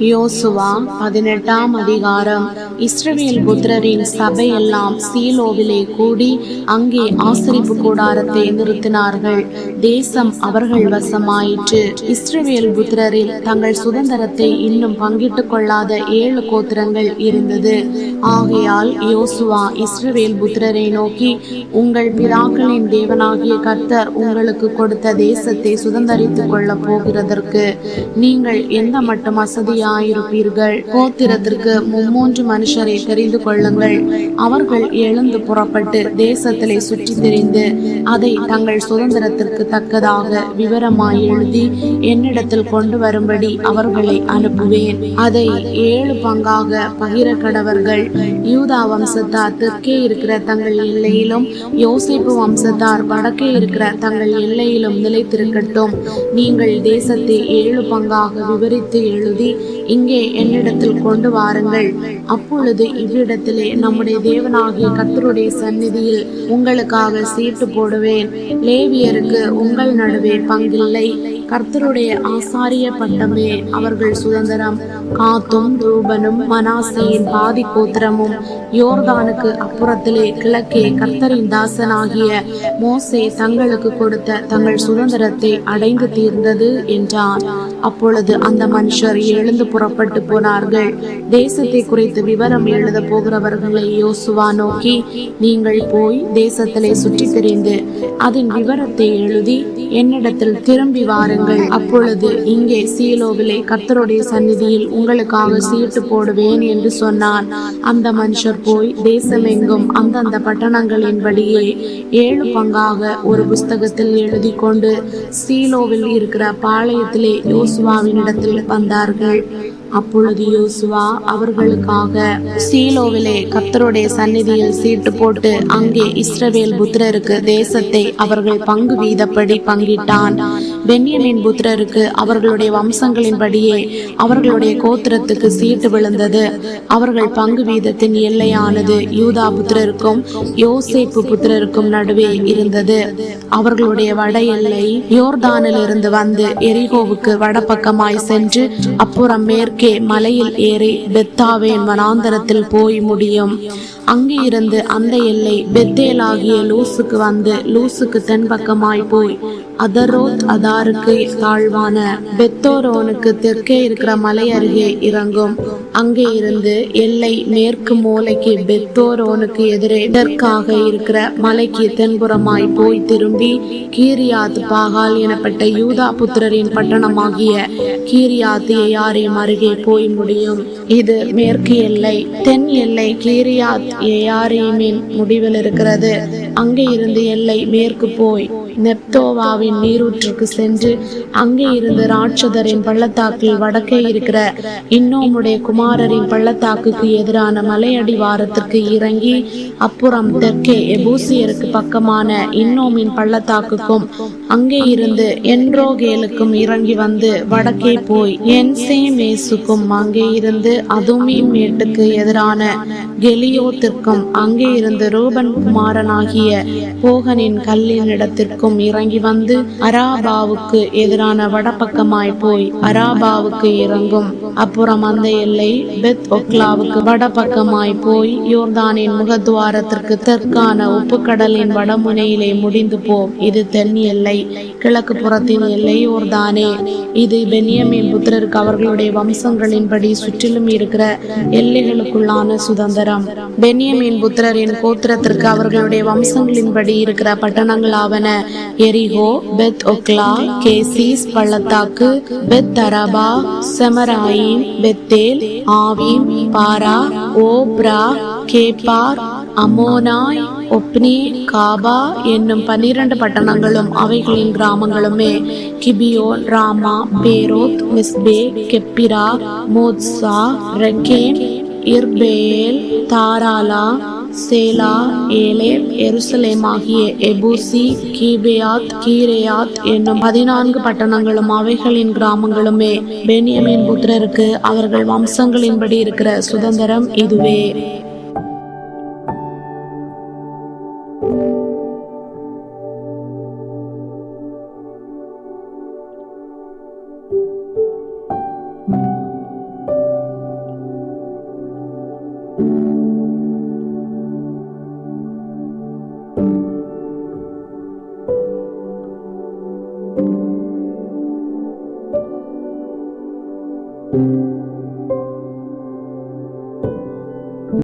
யோசுவா பதினெட்டாம் அதிகாரம். இஸ்ரவேல் புத்திரரின் சபையெல்லாம் சீலோவிலே கூடி அங்கே ஆசரிப்பு கூடாரத்தை நிறுத்தினார்கள். தேசம் அவர்கள் வசமாயிற்று. இஸ்ரவேல் புத்திரரில் தங்கள் சுதந்திரத்தை இன்னும் பங்கிட்டுக் கொள்ளாத ஏழு கோத்திரங்கள் இருந்தது. ஆகையால் யோசுவா இஸ்ரவேல் புத்திரரை நோக்கி உங்கள் பிதாக்களின் தேவனாகிய கர்த்தர் உங்களுக்கு கொடுத்த தேசத்தை சுதந்தரித்துக் கொள்ளப் போகிறதற்கு நீங்கள் எந்த மட்டும் ஆயிருப்பீர்கள் கோத்திரத்திற்கு மும்மூன்று மனுஷரை தெரிந்து கொள்ளுங்கள். அவர்கள் எழுந்து புறப்பட்டு தேசத்திலே சுற்றி திரிந்து அதை தங்கள் சுதந்திரத்திற்கு தக்கதாக விவரமாய் எழுதி என்னிடத்தில் கொண்டு வரும்படி அவர்களை அனுப்புவேன். அதை ஏழு பங்காக பகிர கடவர்கள் யூதா வம்சத்தார் தெற்கே இருக்கிற தங்கள் எல்லையிலும் யோசிப்பு வம்சத்தார் வடக்கே இருக்கிற தங்கள் எல்லையிலும் நிலைத்திருக்கட்டும். நீங்கள் தேசத்தை ஏழு பங்காக விவரித்து எழுதி இங்கே என்னிடத்தில் கொண்டு வாருங்கள். அப்பொழுது இவ்விடத்திலே நம்முடைய தேவனாகிய கத்தருடைய சந்நிதியில் உங்களுக்காக சீட்டு போடுவேன். லேவியருக்கு உங்கள் நடுவே பங்கில்லை. கர்த்தருடைய ஆசாரிய பட்டமே அவர்கள் சுதந்திரம் காத்தும் ரூபனும் மனாசையின் பாதி கோத்திரமும் யோர்தானுக்கு அப்புறத்திலே கிழக்கே கர்த்தரின் தாசனாகிய மோசே தங்களுக்கு கொடுத்த தங்கள் சுதந்திரத்தை அடைந்து தீர்ந்தது என்றார். அப்பொழுது அந்த மனுஷர் எழுந்து புறப்பட்டு போனார்கள். தேசத்தை குறித்து விவரம் எழுத போகிறவர்களை யோசுவா நோக்கி நீங்கள் போய் தேசத்திலே சுற்றி தெரிந்து அதன் விவரத்தை எழுதி என்னிடத்தில் திரும்பி வாருங்கள். அப்பொழுது இங்கே சீலோவிலே கர்த்தருடைய சந்நிதியில் உங்களுக்காக சீட்டு போடுவேன் என்று சொன்னான். அந்த மனுஷர் போய் தேசமெங்கும் அந்தந்த பட்டணங்களின்படியே ஏழு பங்காக ஒரு புஸ்தகத்தில் எழுதி கொண்டு சீலோவில் இருக்கிற பாளையத்திலே யோசுவாவினிடத்தில் வந்தார்கள். அப்பொழுது யோசுவா அவர்களுக்காக சீலோவிலே கர்த்தருடைய சந்நிதியில் சீட்டு போட்டு அங்கே இஸ்ரவேல் புத்திரருக்கு தேசத்தை அவர்கள் பங்கு வீதப்படி பங்கிட்டான். பென்யமின் புத்திரருக்கு அவர்களுடைய வம்சங்களின்படியே அவர்களுடைய கோத்திரத்துக்கு சீட்டு விழுந்தது. அவர்கள் பங்கு வீதத்தின் எல்லையானது யூதா புத்திரருக்கும் யோசேப்பு புத்திரருக்கும் நடுவே இருந்தது. அவர்களுடைய வட எல்லை யோர்தானில் இருந்து வந்து எரிகோவுக்கு வடபக்கமாய் சென்று அப்புறம் மேற்கே மலையில் ஏறி பெத்தாவேன் வனாந்தரத்தில் போய் முடியும். அங்கே இருந்து அந்த எல்லை பெத்தேலாகிய லூசுக்கு வந்து லூசுக்கு தென்பக்கமாய் போய் அதரோத் அதாருக்கு தாழ்வான பெத்தோரோனுக்கு தெற்கே இருக்கிற மலை அருகே இறங்கும். அங்கே இருந்து எல்லை மேற்கு மூலைக்கு பெத்தோரோனுக்கு எதிரே தெற்காக இருக்கிற மலைக்கு தென்புறமாய் போய் திரும்பி கீரியாத் பாகால் எனப்பட்ட யூதா புத்திரரின் பட்டணமாகிய கீரியாத் ஏயாரிம் அருகே போய் முடியும். இது மேற்கு எல்லை தென் எல்லை கீரியாத் ஏயாரீமின் முடிவில் இருக்கிறது. அங்கே இருந்து எல்லை மேற்கு போய் நெப்தோவாவின் நீரூற்றுக்கு சென்று அங்கே இருந்து ராட்சதரின் பள்ளத்தாக்கில் வடக்கே இருக்கிற இன்னோமுடைய குமாரரின் பள்ளத்தாக்குக்கு எதிரான மலையடிவாரத்திற்கு இறங்கி அப்புறம் தெற்கே எபூசியருக்கு பக்கமான இன்னோமின் பள்ளத்தாக்குக்கும் அங்கே இருந்து என்ரோகேலுக்கும் இறங்கி வந்து வடக்கே போய் என்சேமேசுக்கும் அங்கே இருந்து அதுமீம் மேட்டுக்கு எதிரான கெலியோத்திற்கும் அங்கே இருந்து ரூபன் குமாரனாகிய போகனின் கல்லின் இடத்திற்கும் இறங்கி வந்து அராபாவுக்கு எதிரான வடபக்கமாய் போய் அராபாவுக்கு இறங்கும். அப்புறம் அந்த எல்லை பெத் ஒக்லாவுக்கு வடபக்கமாய் போய் யோர்தானின் முகத்வாரத்திற்கு தெற்கான உப்புக்கடலின் வடமுனையிலே முடிந்து போம் இது தென் எல்லை. கிழக்கு புறத்தின் எல்லை யோர்தானே. இது பென்யமின் புத்திரருக்கு அவர்களுடைய வம்சங்களின்படி சுற்றிலும் இருக்கிற எல்லைகளுக்குள்ளான சுதந்திரம். பென்யமின் புத்திரரின் கோத்திரத்திற்கு அவர்களுடைய வம்சங்களின்படி இருக்கிற பட்டணங்களாவன எரிகோ பெத் ஒக்லா கேசிஸ் பள்ளத்தாக்கு Beth Arabah Zemaraim Bethel Avvim Parah Ophrah Chephar Ammonai Ophni Geba என்னும் பன்னிரண்டு பட்டணங்களும் அவைகளின் கிராமங்களுமே. Gibeon Ramah Beeroth Mizpeh Chephirah Mozah Rekem Irpeel Taralah Zelah Eleph எருசலேம் ஆகிய எபூசி கீபேயாத் கீரேயாத் என்னும் பதினான்கு பட்டணங்களும் அவைகளின் கிராமங்களுமே. பெனியமின் புத்திரருக்கு அவர்கள் வம்சங்களின்படி இருக்கிற சுதந்திரம் இதுவே. you.